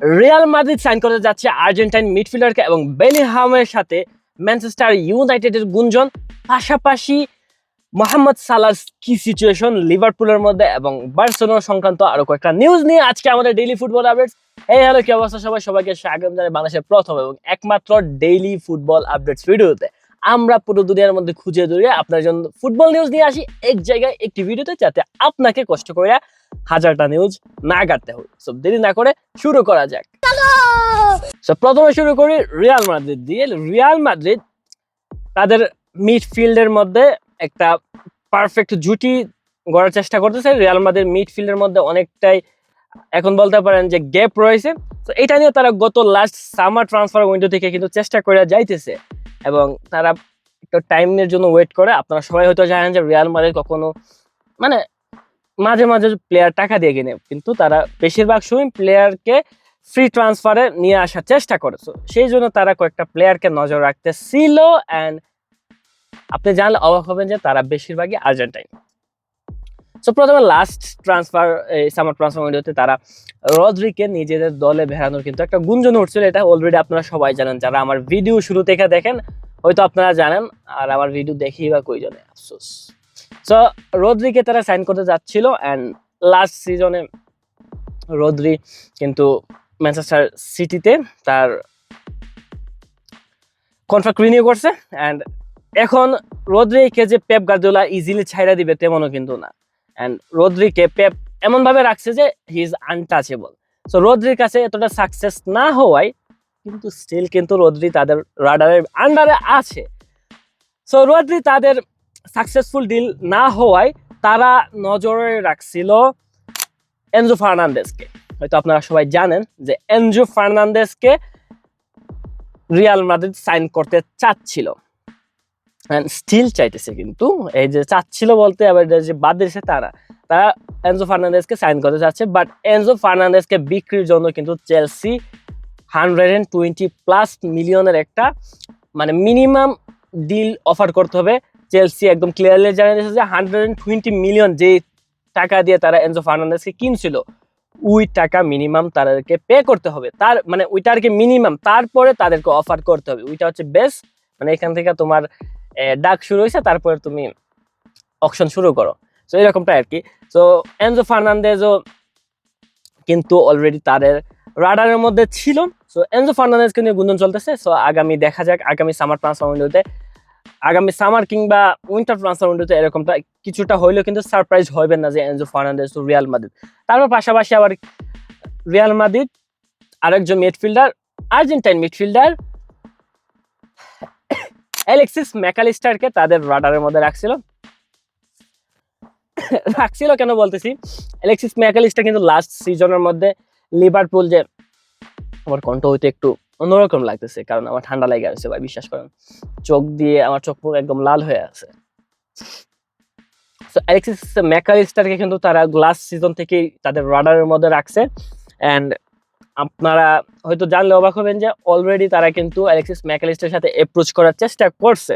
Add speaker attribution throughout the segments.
Speaker 1: Real Madrid sign করতে যাচ্ছে Argentine মিডফিল্ডারকে এবং বেলিহামের সাথে ম্যানচেস্টার ইউনাইটেডের গুঞ্জন, পাশাপাশি মোহাম্মদ সালার কি সিচুয়েশন লিভারপুলের মধ্যে এবং বার্সেলোনা সংক্রান্ত আরও কয়েকটা নিউজ নিয়ে আজকে আমাদের ডেইলি ফুটবল আপডেটস এই হলো কি অবস্থা সবাই, সবাইকে স্বাগত জানাই বাংলাদেশের প্রথম এবং একমাত্র ডেইলি ফুটবল আপডেটস ভিডিওতে আমরা পুরো দুনিয়ার মধ্যে খুঁজে দৌড়িয়ে আপনার জন্য ফুটবল নিউজ নিয়ে আসি। এক জায়গায় একটি ভিডিওতে যাতে আপনাকে কষ্ট করে হাজারটা নিউজ না কাটতে হবে। সব দেরি না করে শুরু করা যাক। প্রথমে শুরু করি রিয়াল মাদ্রিদ দিয়ে। রিয়াল মাদ্রিদ তাদের মিডফিল্ডের মধ্যে একটা পারফেক্ট জুটি গড়ার চেষ্টা করতেছে। রিয়াল মাদ্রিদ মিডফিল্ডের মধ্যে অনেকটাই এখন বলতে পারেন যে গ্যাপ রয়েছে। তো এটা নিয়ে তারা গত লাস্ট সামার ট্রান্সফার উইন্ডো থেকে কিন্তু চেষ্টা করে যাইতেছে। এবং তারা একটু টাইমের জন্য ওয়েট করে। আপনারা সবাই হয়তো জানেন যে রিয়াল মাদ্রিদ কখনো মানে মাঝে মাঝে প্লেয়ার টাকা দিয়ে কিনে, কিন্তু তারা বেশিরভাগ সময় প্লেয়ারকে ফ্রি ট্রান্সফারে নিয়ে আসার চেষ্টা করেছে সেই জন্য তারা কয়েকটা প্লেয়ারকে নজর রাখতেছিল অ্যান্ড আপনি জানলে অবাক হবেন যে তারা বেশিরভাগই আর্জেন্টাইন। সো প্রথমে লাস্ট ট্রান্সফার সামার ট্রান্সফার উইন্ডোতে তারা রদ্রিকে নিজেদের দলে বেড়ানোর কিন্তু একটা গুঞ্জন উঠছিল। এটা অলরেডি আপনারা সবাই জানেন, যারা আমার ভিডিও শুরু থেকে দেখেন, হয়তো আপনারা জানেন, আর আমার ভিডিও দেখি বা কই জনে, আফসোস। সো রদ্রিকে তারা সাইন করতে যাচ্ছিল অ্যান্ড লাস্ট সিজনে রদ্রি কিন্তু ম্যানচেস্টার সিটিতে তার কন্ট্রাক্ট রিনিউ করছে অ্যান্ড এখন রদ্রিকে যে পেপ গার্দিওলা ইজিলি ছাইরা দিবে তেমনও কিন্তু না। অ্যান্ড রোদ্রিকে পেপ এমনভাবে রাখছে যে হি ইজ আনটাচেবল সো রদ্রির কাছে এতটা সাকসেস না হওয়ায় কিন্তু স্টিল কিন্তু রোদ্রি তাদের রাডারের আন্ডারে আছে। সো রোদ্রি তাদের সাকসেসফুল ডিল না হওয়ায় তারা নজরে রাখছিল এনজো ফার্নান্দেসকে হয়তো আপনারা সবাই জানেন যে এনজো ফার্নান্দেসকে রিয়াল মাদ্রিদ সাইন করতে চাচ্ছিল। স্টিল চাইতেছে কিন্তু। এই যে চাচ্ছিল বলতে আবার যে বাদ দিয়েছে তারা। তারা এনজো ফার্নান্দেসকে সাইন করতে চাচ্ছে বাট এনজো ফার্নান্দেসকে বিক্রির জন্য কিন্তু Chelsea hundred and twenty plus মিলিয়নের একটা মানে মিনিমাম ডিল অফার করতে হবে। চেলসি একদম ক্লিয়ারলি জানিয়ে দিয়েছে যে হান্ড্রেড মিলিয়ন যে টাকা দিয়ে তারা এনজো ফার্নান্দেসকে কিনছিল, ওই টাকা মিনিমাম তাদেরকে পে করতে হবে। তার মানে ওইটা আর কি মিনিমাম তারপরে তাদেরকে অফার করতে হবে। ওইটা হচ্ছে বেস্ট মানে এখান থেকে তোমার ডাক শুরু হয়েছে, তারপরে তুমি অকশন শুরু করো। তো এরকমটা আর কি। তো এনজো ফার্নান্দেজও কিন্তু অলরেডি তাদের রাডারের মধ্যে ছিল। সো এনজো ফার্নান্দেজকে নিয়ে গুঞ্জন চলতেছে। সো আগামী দেখা যাক, আগামী সামার ট্রান্সফার উইন্ডোতে আগামী সামার কিংবা উইন্টার ট্রান্সফার উইন্ডোতে এরকমটা কিছুটা হইলেও কিন্তু সারপ্রাইজ হইবেন না যে এনজো ফার্নান্দেজ তো রিয়াল মাদ্রিদ তারপর পাশাপাশি আবার রিয়াল মাদ্রিদ আরেকজন মিডফিল্ডার আর্জেন্টাইন মিডফিল্ডার অ্যালেক্সিস ম্যাকালিস্টারকে তাদের রাডারের মধ্যে রাখছিল। রাখছিল কেন বলতেছি? অ্যালেক্সিস ম্যাকালিস্টার কিন্তু লাস্ট সিজনের মধ্যে লিভারপুল যে, আমার কণ্ঠ হইতে একটু অন্যরকম লাগতেছে, কারণ আমার ঠান্ডা লেগে আছে ভাই, বিশ্বাস করেন। চোখ দিয়ে আমার চোখ মুখ একদম লাল হয়ে আছে। তো অ্যালেক্সিস ম্যাকালিস্টারকে কিন্তু তারা লাস্ট সিজন থেকেই তাদের রাডারের মধ্যে রাখছে। অ্যান্ড আপনারা হয়তো জানলে অবাক হবেন যে অলরেডি তারা কিন্তু অ্যালেক্সিস ম্যাকালিস্টারের সাথে অ্যাপ্রোচ করার চেষ্টা করছে।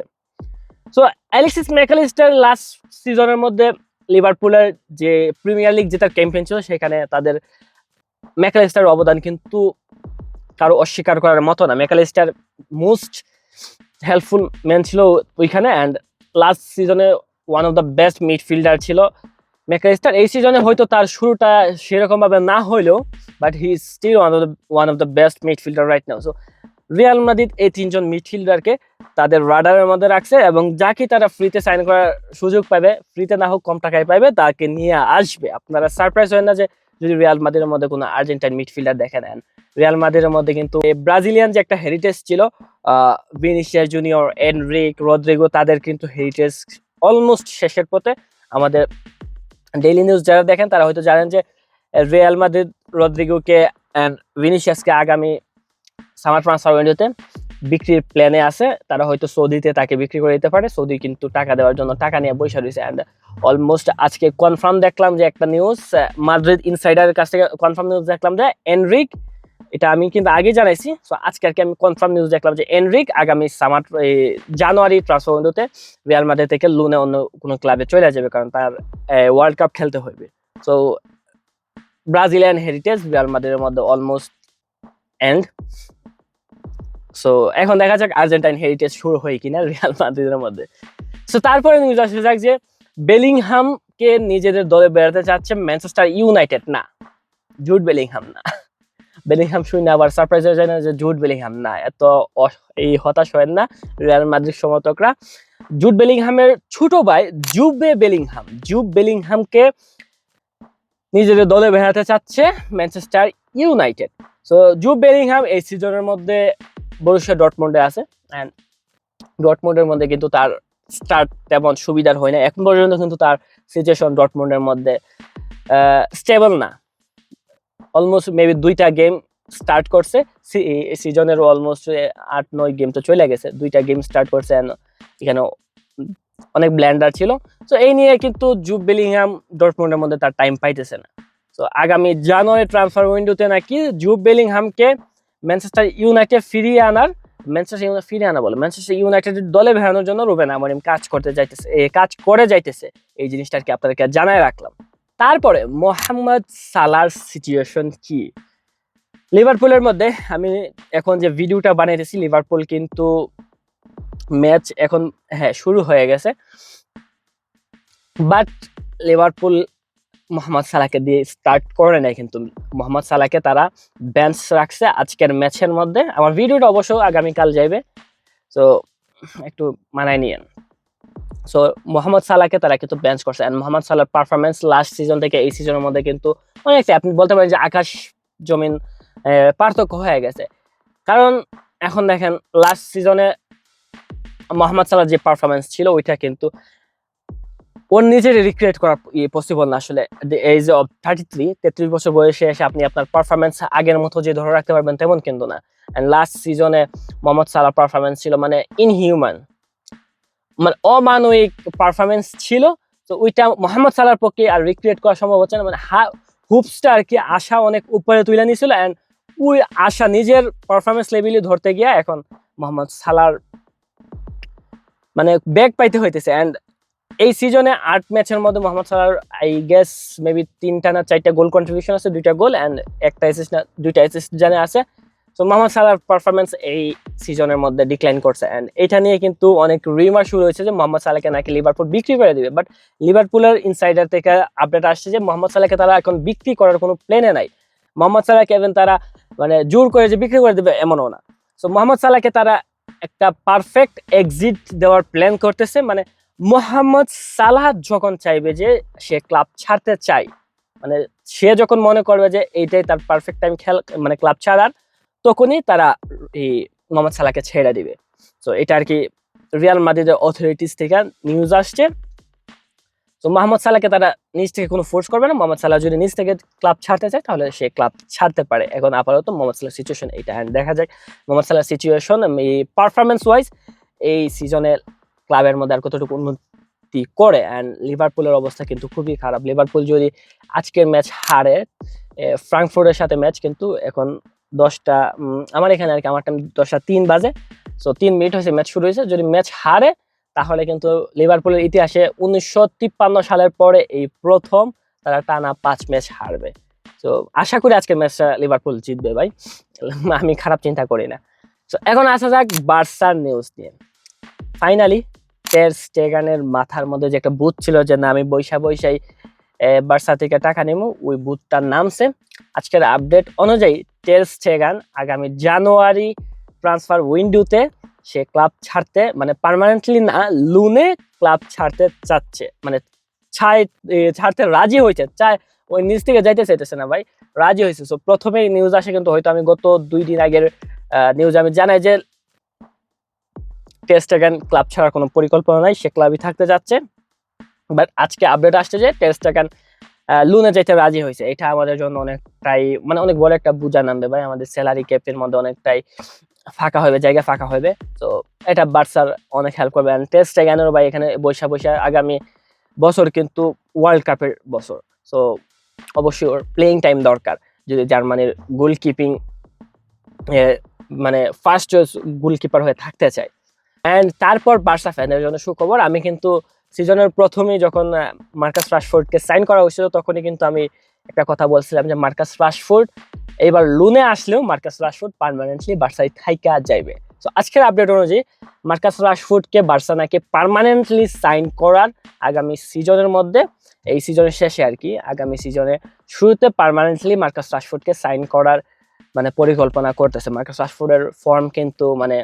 Speaker 1: সো অ্যালেক্সিস ম্যাকালিস্টার লাস্ট সিজনের মধ্যে লিভারপুলের যে প্রিমিয়ার লিগ যেটা ক্যাম্পেইন ছিল, সেখানে তাদের ম্যাকালিস্টার অবদান কিন্তু কারও অস্বীকার করার মতো না। ম্যাকালিস্টার মোস্ট হেল্পফুল ম্যান ছিল ওইখানে অ্যান্ড লাস্ট সিজনে one of the best midfielder ছিল ম্যাকালিস্টার এই সিজনে হয়তো তার শুরুটা সেরকমভাবে না হইলেও but he is still one of the one of the best midfielder right now so Real Madrid এই তিনজন মিডফিল্ডারকে তাদের রাডারের মধ্যে রাখছে এবং যাকে তারা ফ্রিতে সাইন করার সুযোগ পাবে ফ্রিতে না হোক কম টাকায় পাবে তাকে নিয়ে আসবে। আপনারা সারপ্রাইজ হয় না যে যদি রিয়াল মাদ্রিদের মধ্যে কোনো আর্জেন্টাইন মিডফিল্ডার দেখে নেন রিয়াল মাদ্রিদের মধ্যে কিন্তু ব্রাজিলিয়ান যে একটা হেরিটেজ ছিল ভিনিসিয়া জুনিয়র এনরিক রদ্রিগো তাদের কিন্তু হেরিটেজ অলমোস্ট শেষের পথে আমাদের ডেইলি নিউজ যারা দেখেন, তারা হয়তো জানেন যে রিয়াল মাদ্রিদ রদ্রিগোকে অ্যান্ড ভিনিসিয়াসকে আগামী সামার ট্রান্সফার উইন্ডোতে বিক্রির প্ল্যানে আছে, তারা হয়তো সৌদিতে তাকে বিক্রি করে দিতে পারে, সৌদি কিন্তু টাকা দেওয়ার জন্য টাকা নিয়ে বসে রয়েছে অ্যান্ড অলমোস্ট আজকে কনফার্ম দেখলাম যে একটা নিউজ মাদ্রিদ ইনসাইডারের কাছ থেকে কনফার্ম নিউজ দেখলাম যে এনরিক এটা আমি কিন্তু আগে জানাইছি সো আজকে আর কি আমি কনফার্ম নিউজ দেখলাম যে এনরিক আগামী সামার জানুয়ারি ট্রান্সফার উইন্ডোতে রিয়াল মাদ্রিদ থেকে লোনে অন্য কোনো ক্লাবে চলে যাবে, কারণ তার ওয়ার্ল্ড কাপ খেলতে হইবে সো ব্রাজিলিয়ান হেরিটেজ রিয়াল মাদ্রিদের মধ্যে অলমোস্ট এন্ড সো এখন দেখা যাক আর্জেন্টাইন হেরিটেজ শুরু হয় কিনা রিয়াল মাদ্রিদের মধ্যে। সো তারপরে নিউজ আসে যাক যে বেলিংহামকে নিজেদের দলে বেড়াতে চাচ্ছে ম্যানচেস্টার ইউনাইটেড না জুট বেলিংহাম না। বেলিংহাম শুনে আবার সারপ্রাইজ হয়ে যায় না যে জুট বেলিংহাম না। এত এই হতাশ হয় না রিয়াল মাদ্রিদ সমর্থকরা। জুট বেলিংহামের ছোট ভাই জুবে বেলিংহাম জুব বেলিংহামকে নিজেদের দলে বেড়াতে চাচ্ছে Manchester United so Jobe Bellingham এই সিজনের মধ্যে বরুশিয়া ডটমন্ডে আছে অ্যান্ড ডটমন্ডের মধ্যে কিন্তু তার স্টার্ট তেমন সুবিধার হয় না এখন পর্যন্ত কিন্তু তার সিচুয়েশন ডটমন্ডের মধ্যে স্টেবল না। অলমোস্ট মেবি দুইটা গেম স্টার্ট করছে সিজনের অলমোস্ট আট, নয় গেম তো চলে গেছে। দুইটা গেম স্টার্ট করছে এখানে অনেক ব্ল্যান্ডার ছিল। তো এই নিয়ে কিন্তু জুব বেলিংহাম ডটমন্ডের মধ্যে তার টাইম পাইতেছে না। তো আগামী জানুয়ারি ট্রান্সফার উইন্ডোতে নাকি জুব বেলিংহামকে ম্যানচেস্টার ইউনাইটেড ফিরিয়ে আনার ম্যানচেস্টার ইউনাইটেড ফিরিয়ে আনা বলে ম্যানচেস্টার ইউনাইটেডের দলে ভেড়ানোর জন্য রুবেন আমরিম কাজ করতে যাইতেছে কাজ করে যাইতেছে। এই জিনিসটা আর আপনাদেরকে জানায় রাখলাম। তারপরে মোহাম্মদ সালার সিচুয়েশন কি? লিভারপুলের মধ্যে আমি এখন যে ভিডিওটা বানাইতেছি, লিভারপুল কিন্তু ম্যাচ এখন হ্যাঁ শুরু হয়ে গেছে। বাট লিভারপুল মোহাম্মদ সালাকে দিয়ে স্টার্ট করে নেয় কিন্তু মোহাম্মদ সালাকে তারা বেঞ্চ রাখছে আজকের ম্যাচের মধ্যে। আমার ভিডিওটা অবশ্য আগামীকাল যাইবে। তো একটু মানায় নিয়েন। সো মোহাম্মদ সালাকে তারা কিন্তু বেঞ্চ করছে। অ্যান্ড মোহাম্মদ সালার পারফরমেন্স লাস্ট সিজন থেকে এই সিজনের মধ্যে কিন্তু অনেক আপনি বলতে পারেন যে আকাশ জমিন পার্থক্য হয়ে গেছে। কারণ এখন দেখেন লাস্ট সিজনে মোহাম্মদ সালার যে পারফরমেন্স ছিল, ওইটা কিন্তু ওর নিজের রিক্রিয়েট করা পসিবল না আসলে। এজ অফ থার্টি থ্রি তেত্রিশ বছর বয়সে এসে আপনি আপনার পারফরমেন্স আগের মতো যে ধরে রাখতে পারবেন তেমন কিন্তু না। অ্যান্ড লাস্ট সিজনে মোহাম্মদ সালার পারফরমেন্স ছিল মানে ইনহিউম্যান মানে অমানবিক পারফরমেন্স ছিল, তো ওইটা মোহাম্মদ সালার পক্ষে আর রিক্রিয়েট করা সম্ভব হচ্ছে না। মানে হুপসটা আর কি আশা অনেক উপরে তুলে নিয়েছিল অ্যান্ড ওই আশা নিজের পারফরমেন্স লেভেলে ধরতে গিয়ে এখন মোহাম্মদ সালার মানে ব্যাগ পাইতে হইতেছে। অ্যান্ড এই সিজনে আট ম্যাচের মধ্যে মোহাম্মদ সালার আই গেস মেবি তিনটা না চারটা গোল কন্ট্রিবিউশন আছে, দুইটা গোল অ্যান্ড একটা অ্যাসিস্ট না, দুইটা অ্যাসিস্ট জানে আছে। সো মোহাম্মদ সালার পারফরমেন্স এই সিজনের মধ্যে ডিক্লাইন করছে অ্যান্ড এটা নিয়ে কিন্তু অনেক রিমার শুরু হয়েছে যে মোহাম্মদ সালাকে নাকি লিভারপুল বিক্রি করে দিবে। বাট লিভারপুলের ইনসাইডার থেকে আপডেট আসছে যে মোহাম্মদ সালাকে তারা এখন বিক্রি করার কোনো প্ল্যানে নাই। মোহাম্মদ সালাকে even তারা মানে জোর করে যে বিক্রি করে দেবে এমনও না। সো মোহাম্মদ সালাকে তারা একটা পারফেক্ট এক্সিট দেওয়ার প্ল্যান করতেছে। মানে মোহাম্মদ সালাহ যখন চাইবে যে সে ক্লাব ছাড়তে চাই মানে সে যখন মনে করবে যে এইটাই তার পারফেক্ট টাইম খেল মানে ক্লাব ছাড়ার, তখনই তারা এই মোহাম্মদ সালাহকে ছেড়ে দিবে। তো এটা আর কি রিয়াল মাদ্রিদের অথরিটিস থেকে নিউজ আসছে। তো মোহাম্মদ সালাহকে তারা নিজ থেকে কোনো ফোর্স করবে না। মোহাম্মদ সালাহ যদি নিজ থেকে ক্লাব ছাড়তে চায়, তাহলে সে ক্লাব ছাড়তে পারে। এখন আপাতত মোহাম্মদ সালাহ সিচুয়েশন এইটা। দেখা যাক মোহাম্মদ সালাহ সিচুয়েশন এই পারফরমেন্স ওয়াইজ এই সিজনে ক্লাবের মধ্যে আর কতটুকু উন্নতি করে অ্যান্ড লিভারপুলের অবস্থা কিন্তু খুবই খারাপ। লিভারপুল যদি আজকের ম্যাচ হারে ফ্রাঙ্কফোর্টের সাথে ম্যাচ কিন্তু এখন দশটা আমার এখানে আর কি, আমার টাইম দশটা তিন বাজে। সো তিন মিনিট হয়েছে ম্যাচ শুরু হয়েছে। যদি ম্যাচ হারে, তাহলে কিন্তু লিভারপুলের ইতিহাসে উনিশশো তিপ্পান্ন সালের পরে এই প্রথম তারা টানা পাঁচ ম্যাচ হারবে। তো আশা করি আজকের ম্যাচটা লিভারপুল জিতবে ভাই। আমি খারাপ চিন্তা করি না। তো এখন আসা যাক বার্সার নিউজ নিয়ে। ফাইনালি টের স্টেগানের মাথার মধ্যে যে একটা বুথ ছিল যে না আমি বৈশা বৈশাই বার্সা থেকে টাকা নেব ওই বুথটার নামছে আজকের আপডেট অনুযায়ী টের স্টেগান আগামী জানুয়ারি ট্রান্সফার উইন্ডোতে সে ক্লাব ছাড়তে মানে পার্মানেন্টলি না লুনে ক্লাব ছাড়তে চাচ্ছে। মানে এ, ছাড়তে রাজি হয়েছে। চায় ওই নিজ থেকে যাইতে চাইতেছে না ভাই রাজি হয়েছে। সো প্রথমেই নিউজ আসে কিন্তু হয়তো আমি গত দুই দিন আগের নিউজ আমি জানাই যে টেস্ট ক্লাব ছাড়ার কোনো পরিকল্পনা নাই, সে ক্লাবই থাকতে যাচ্ছে। বাট আজকে আপডেট আসছে যে টেস্ট অ্যাগান লুনে যেতে রাজি হয়েছে। এটা আমাদের জন্য অনেকটাই মানে অনেক বড় একটা বোঝা নামবে ভাই। আমাদের স্যালারি ক্যাপের মধ্যে অনেকটাই ফাঁকা হবে জায়গা ফাঁকা হবে তো এটা বার্সার অনেক হেল্প করবে। অ্যান্ড টেস্ট ভাই, এখানে বৈশা বৈশা আগামী বছর কিন্তু ওয়ার্ল্ড কাপের বছর। সো অবশ্যই ওর প্লেইং টাইম দরকার। যদি জার্মানির গোলকিপিং মানে ফার্স্ট চয়েস গোলকিপার হয়ে থাকতে চায়। অ্যান্ড তারপর বার্সা ফ্যানের জন্য সুখবর, আমি কিন্তু সিজনের প্রথমেই যখন মার্কাস রাশফোর্ডকে সাইন করা হয়েছিল, তখনই কিন্তু আমি একটা কথা বলছিলাম যে মার্কাস রাশফোর্ড এবার লুনে আসলেও মার্কাস রাশফোর্ড পার্মানেন্টলি বার্সায় থাইকা যাইবে। তো আজকের আপডেট অনুযায়ী মার্কাস রাশফোর্ডকে বার্সা নাকি পার্মানেন্টলি সাইন করার আগামী সিজনের মধ্যে, এই সিজনের শেষে আর কি, আগামী সিজনে শুরুতে পারমানেন্টলি মার্কাস রাশফোর্ডকে সাইন করার মানে পরিকল্পনা করতেছে। মার্কাস রাশফোর্ডের ফর্ম কিন্তু মানে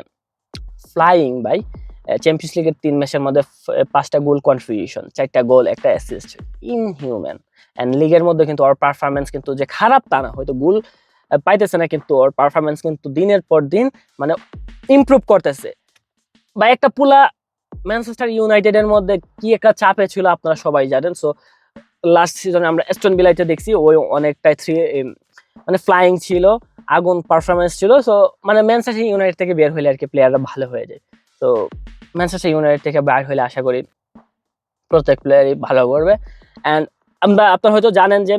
Speaker 1: ফ্লাইং বাই চ্যাম্পিয়ন্স লিগের তিন ম্যাচের মধ্যে পাঁচটা গোল কন্ট্রিবিউশন চারটা গোল একটা অ্যাসিস্ট ইনহিউম্যান অ্যান্ড লিগের মধ্যে কিন্তু ওর পারফরমেন্স কিন্তু যে খারাপ তা না, হয়তো গোল পাইতেছে না, কিন্তু ওর পারফরমেন্স কিন্তু দিনের পর দিন মানে ইমপ্রুভ করতেছে। বা একটা পুলা ম্যানচেস্টার ইউনাইটেডের মধ্যে কি একটা চাপে ছিল আপনারা সবাই জানেন সো লাস্ট সিজনে আমরা এস্টন বিলাইতে দেখছি, ওই অনেকটাই থ্রি মানে ফ্লাইং ছিল, আগুন পারফরমেন্স ছিল সো মানে ম্যানচেস্টার ইউনাইটেড থেকে বের হলে আর কি প্লেয়াররা ভালো হয়ে যায়। তো ম্যানচেস্টার ইউনাইটেড থেকে বের হলে আশা করি প্রত্যেক প্লেয়ারই ভালো করবে। অ্যান্ড আমরা, আপনারা হয়তো জানেন যে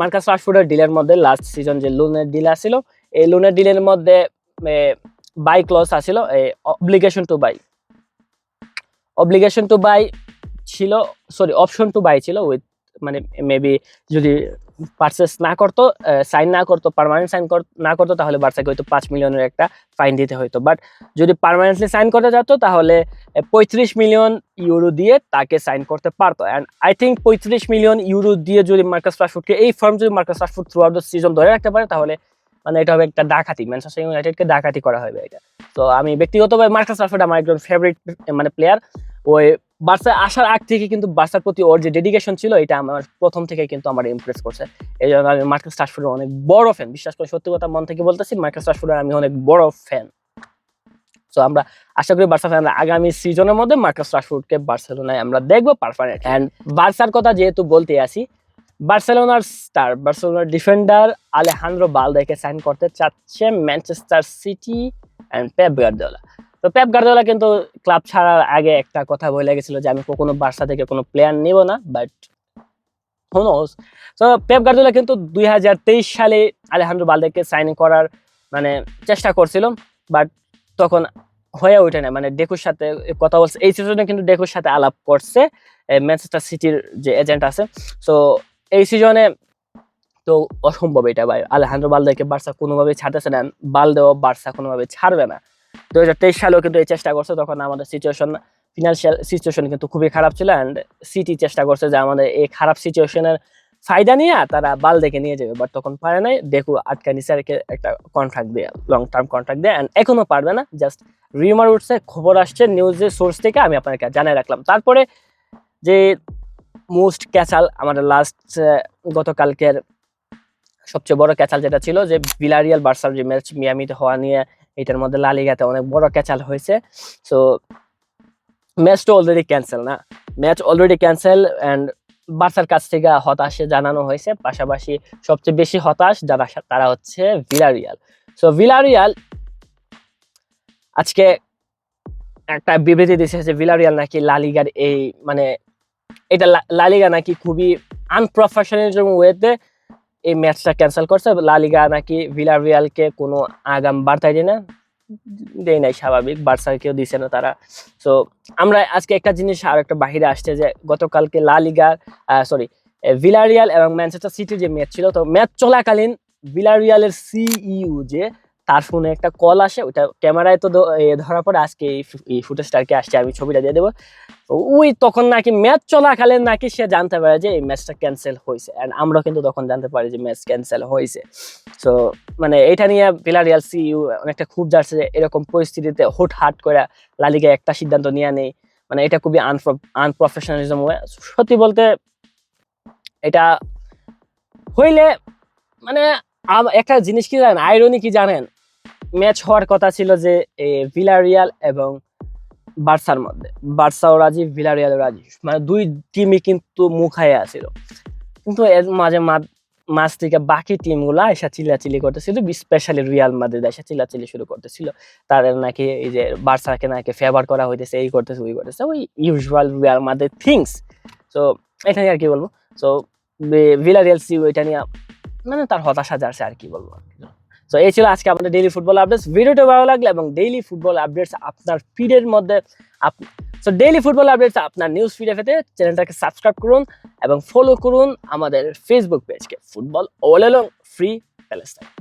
Speaker 1: মার্কাস রাশফোর্ডের ডিলের মধ্যে লাস্ট সিজন যে লোনের ডিল আছিল, এই লোনের ডিলের মধ্যে বাই ক্লস আছিল obligation to buy obligation to buy ছিল সরি অপশন টু বাই ছিল উইথ মানে মেবি যদি পারচেস না করতো সাইন না করতো পার্মানেন্ট সাইন না করতো, তাহলে বার্সাকে হয়তো পাঁচ মিলিয়নের একটা ফাইন দিতে হতো বাট যদি পার্মানেন্টলি সাইন করতে যেত তাহলে পঁয়ত্রিশ মিলিয়ন ইউরো দিয়ে তাকে সাইন করতে পারতো। অ্যান্ড আই থিঙ্ক পঁয়ত্রিশ মিলিয়ন ইউরো দিয়ে যদি মার্কাস রাশফুডকে এই ফর্ম যদি Marcus Rashford throughout the season ধরে রাখতে পারে, তাহলে মানে এটা হবে একটা ডাকাতি। ম্যানচেস্টার ইউনাইটেডকে ডাকাতি করা হবে এটা। তো আমি ব্যক্তিগতভাবে মার্কাস রাশফুড আমার একজন ফেভারিট মানে প্লেয়ার ওই বার্সা আসার আগ থেকে কিন্তু বার্সার প্রতি ওর যে ডেডিকেশন ছিল, এটা আমার প্রথম থেকে কিন্তু আমার ইমপ্রেস করছে। এই জন্য আমি মার্কাস রাশফুডের অনেক বড় ফ্যান বিশ্বাস করে সত্যি কথা মন থেকে বলতেছি, মার্কাস রাশফুডের আমি অনেক বড় ফ্যান তো আমরা আশা করি বার্সা ফ্যানরা আগামী সিজনের মধ্যে মার্কাস রাশফুডকে বার্সেলোনায় আমরা দেখব পারফরমেন্ট অ্যান্ড বার্সার কথা যেহেতু বলতে আসি, বার্সেলোনার স্টার বার্সেলোনার ডিফেন্ডার আলেহান্দ্রো বালদেকে সাইন করতে চাচ্ছে Manchester City and Pep Guardiola তো পেপ গার্দিওলা কিন্তু ক্লাব ছাড়ার আগে একটা কথা বলে গেছিল যে আমি কখনো বার্সা থেকে কোনো প্লেয়ার নেব না বাট হোনোস তো পেপ গার্দিওলা কিন্তু দুই হাজার তেইশ সালে আলেহান্দ্রো বালদেকে সাইন করার মানে চেষ্টা করছিল বাট তখন হয়ে ওঠে না। মানে ডেকুর সাথে কথা বলছে, এই সিজনে কিন্তু ডেকুর সাথে আলাপ করছে ম্যানচেস্টার সিটির যে এজেন্ট আছে। সো এই সিজনে তো অসম্ভব এটা ভাই। আলেহান্দ্রো বালদেকে বার্সা কোনোভাবেই ছাড়তেছে না, বালদেও বার্সা কোনোভাবে ছাড়বে না। দু হাজার তেইশ সালেও কিন্তু এই চেষ্টা করছে, তখন আমাদের সিচুয়েশন ফিনান্সিয়াল সিচুয়েশন কিন্তু খুবই খারাপ ছিল অ্যান্ড সিটি চেষ্টা করছে যে আমাদের এই খারাপ সিচুয়েশনের ফায়দা নিয়ে তারা বাল দেখে নিয়ে যাবে বাট তখন পারে নাই। দেখু আটকা নিচে রেখে একটা কন্ট্রাক্ট দিয়ে লং টার্ম কন্ট্রাক্ট দিয়ে অ্যান্ড এখনও পারবে না। জাস্ট রিউমার উঠছে, খবর আসছে নিউজের সোর্স থেকে, আমি আপনাকে জানিয়ে রাখলাম। তারপরে যে মোস্ট ক্যাচাল আমাদের লাস্ট গতকালকের সবচেয়ে বড় ক্যাচাল যেটা ছিল, যে বিলারিয়াল বার্সার যে ম্যাচ মিয়ামিতে হওয়া নিয়ে এটার মধ্যে লালিগাতে অনেক বড় ক্যাচাল হয়েছে। সো ম্যাচটা অলরেডি ক্যান্সেল না? ম্যাচ অলরেডি ক্যান্সেল অ্যান্ড বার্সার কাছ থেকে হতাশে জানানো হয়েছে। পাশাপাশি সবচেয়ে বেশি হতাশ যারা, তারা হচ্ছে ভিলারিয়াল সো ভিলারিয়াল আজকে একটা বিবৃতি দিয়েছে যে ভিলারিয়াল নাকি লালিগার এই মানে এটা লালিগা নাকি খুবই আনপ্রফেশনালিজম ওয়েতে এই ম্যাচটা ক্যান্সেল করছে। লালিগা নাকি ভিলারিয়ালকে কোনো আগাম বার্তাই দেয় না? দেয় নাই, স্বাভাবিক। বার্সাকেও দিছে না তারা। সো আমরা আজকে একটা জিনিস আর একটা বাহিরে আসছে যে, গতকালকে লালিগা সরি ভিলারিয়াল এবং ম্যানচেস্টার সিটির যে ম্যাচ ছিল, তো ম্যাচ চলাকালীন ভিলারিয়ালের সিইউ যে তার ফোনে একটা কল আসে ওটা ক্যামেরায় তো ধরা পড়ে আজকে এই ফুটেজটা আর কি আসছে, আমি ছবিটা দিয়ে দেবো। ওই তখন নাকি ম্যাচ চলাকালীন নাকি সে জানতে পারে যে এই ম্যাচটা ক্যান্সেল হয়েছে। অ্যান্ড আমরা কিন্তু তখন জানতে পারি যে ম্যাচ ক্যান্সেল হয়েছে। সো মানে এটা নিয়ে ভিলারিয়াল সিইউ অনেকটা খুব যাচ্ছে যে এরকম পরিস্থিতিতে হুটহাট করে লালিগে একটা সিদ্ধান্ত নিয়ে নেই। মানে এটা খুবই আনপ্র আনপ্রফেশনালিজম সত্যি বলতে এটা হইলে মানে একটা জিনিস কি জানেন? আইরনি কি জানেন? ম্যাচ হওয়ার কথা ছিল যে ভিলারিয়াল এবং বার্সার মধ্যে। বার্সাও রাজি, ভিলারিয়ালও রাজি। মানে দুই টিমই কিন্তু মুখায় আছিল। কিন্তু এর মাঝে মাঝ থেকে বাকি টিমগুলা এসে চিল্লাচিল্লি করতেছিল। স্পেশালি রিয়াল মাদ্রিদ এসে চিল্লাচিল্লি শুরু করতেছিল। তাদের নাকি এই যে বার্সাকে নাকি ফেভার করা হইতেছে, এই করতেছে, ওই করতেছে। ওই usual Real Madrid things so এটা নিয়ে আর কি বলব। সো ভিলারিয়াল সি এটা নিয়ে মানে তার হতাশা যাচ্ছে আর কি বলব। তো এই ছিল আজকে আমাদের ডেইলি ফুটবল আপডেটস ভিডিওটা ভালো লাগল এবং ডেইলি ফুটবল আপডেটস আপনার ফিডের মধ্যে সো ডেইলি ফুটবল আপডেটস আপনার নিউজ ফিডে পেতে চ্যানেলটাকে সাবস্ক্রাইব করুন এবং ফলো করুন আমাদের Facebook পেজকে football all along free Palestine